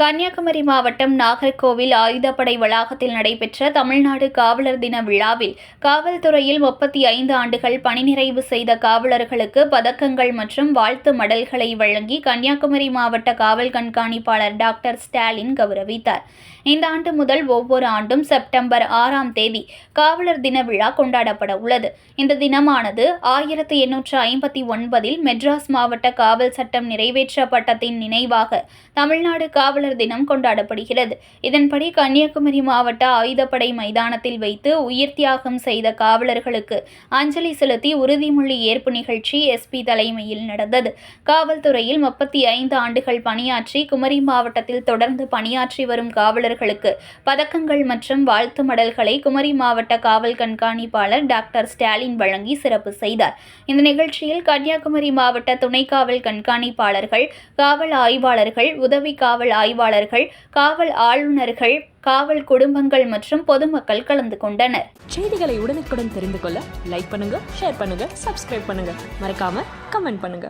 கன்னியாகுமரி மாவட்டம் நாகர்கோவில் ஆயுதப்படை வளாகத்தில் நடைபெற்ற தமிழ்நாடு காவலர் தின விழாவில் காவல்துறையில் முப்பத்தி ஐந்து ஆண்டுகள் பணி நிறைவு செய்த காவலர்களுக்கு பதக்கங்கள் மற்றும் வாழ்த்து மடல்களை வழங்கி கன்னியாகுமரி மாவட்ட காவல் கண்காணிப்பாளர் டாக்டர் ஸ்டாலின் கௌரவித்தார். இந்த ஆண்டு முதல் ஒவ்வொரு ஆண்டும் செப்டம்பர் ஆறாம் தேதி காவலர் தின விழா கொண்டாடப்பட உள்ளது. இந்த தினமானது ஆயிரத்தி எண்ணூற்று ஐம்பத்தி ஒன்பதில் மெட்ராஸ் மாவட்ட காவல் சட்டம் நிறைவேற்றப்பட்டதின் நினைவாக தமிழ்நாடு காவலர் வீரர் தினம் கொண்டாடப்படுகிறது. இதன்படி கன்னியாகுமரி மாவட்ட ஆயுதப்படை மைதானத்தில் வைத்து உயிர் தியாகம் செய்த காவலர்களுக்கு அஞ்சலி செலுத்தி உறுதிமொழி ஏற்பு நிகழ்ச்சி எஸ்பி தலைமையில் நடந்தது. காவல்துறையில் முப்பத்தி ஐந்து ஆண்டுகள் பணியாற்றி குமரி மாவட்டத்தில் தொடர்ந்து பணியாற்றி வரும் காவலர்களுக்கு பதக்கங்கள் மற்றும் வாழ்த்து மடல்களை குமரி மாவட்ட காவல் கண்காணிப்பாளர் டாக்டர் ஸ்டாலின் வழங்கி சிறப்பு செய்தார். இந்த நிகழ்ச்சியில் கன்னியாகுமரி மாவட்ட துணை காவல் கண்காணிப்பாளர்கள் காவல் ஆய்வாளர்கள் உதவி காவல் ஆய்வாளர்கள் காவல் ஆளுநர்கள் காவல் குடும்பங்கள் மற்றும் பொதுமக்கள் கலந்து கொண்டனர். செய்திகளை உடனுக்குடன் தெரிந்து கொள்ள லைக் பண்ணுங்க ஷேர் பண்ணுங்க சப்ஸ்கிரைப் பண்ணுங்க. மறக்காம கமெண்ட் பண்ணுங்க.